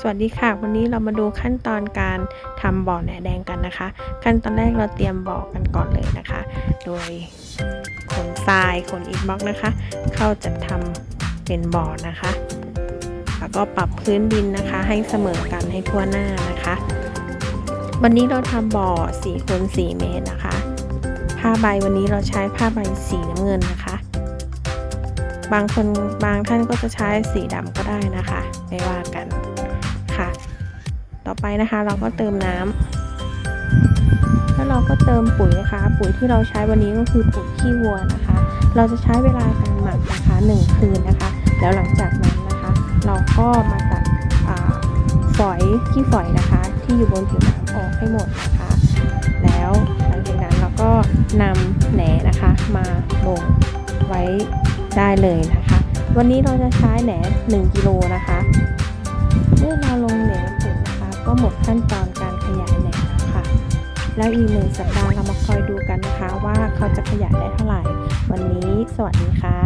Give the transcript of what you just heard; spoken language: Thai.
สวัสดีค่ะ วันนี้เรามาดูขั้นตอนการทำบ่อแหนแดงกันนะคะ ขั้นตอนแรกเราเตรียมบ่อกันก่อนเลยนะคะ โดยขนทรายขนอิฐบล็อกนะคะ เข้าจัดทำเป็นบ่อนะคะ แล้วก็ปรับพื้นดินนะคะ ให้เสมอกันให้ทั่วหน้านะคะ วันนี้เราทำบ่อ4คูณ4เมตรนะคะผ้าใบวันนี้เราใช้ผ้าใบสีน้ำเงินนะคะ บางคนบางท่านก็จะใช้สีดำก็ได้นะคะ ไม่ว่ากันค่ะ ต่อไปนะคะเราก็เติมน้ำแล้วเราก็เติมปุ๋ยนะคะ ปุ๋ยที่เราใช้วันนี้ก็คือปุ๋ยขี้วัวนะคะ เราจะใช้เวลาการหมักนะคะหนึ่งคืนนะคะ แล้วหลังจากนั้นนะคะ เราก็มาตัดฝอยขี้ฝอยนะคะ ที่อยู่บนผิวน้ำออกให้หมดนะคะ แล้วหลังจากนั้นเราก็นำแหนนะคะมาลง ไว้ได้เลยนะคะ วันนี้เราจะใช้แหน1กิโลนะคะ เมื่อเราลงแหนเสร็จนะคะ ก็หมดขั้นตอนการขยายแหนแล้วค่ะแล้วอีกหนึ่งสัปดาห์เรามาคอยดูกันนะคะ ว่าเขาจะขยายได้เท่าไหร่ วันนี้สวัสดีค่ะ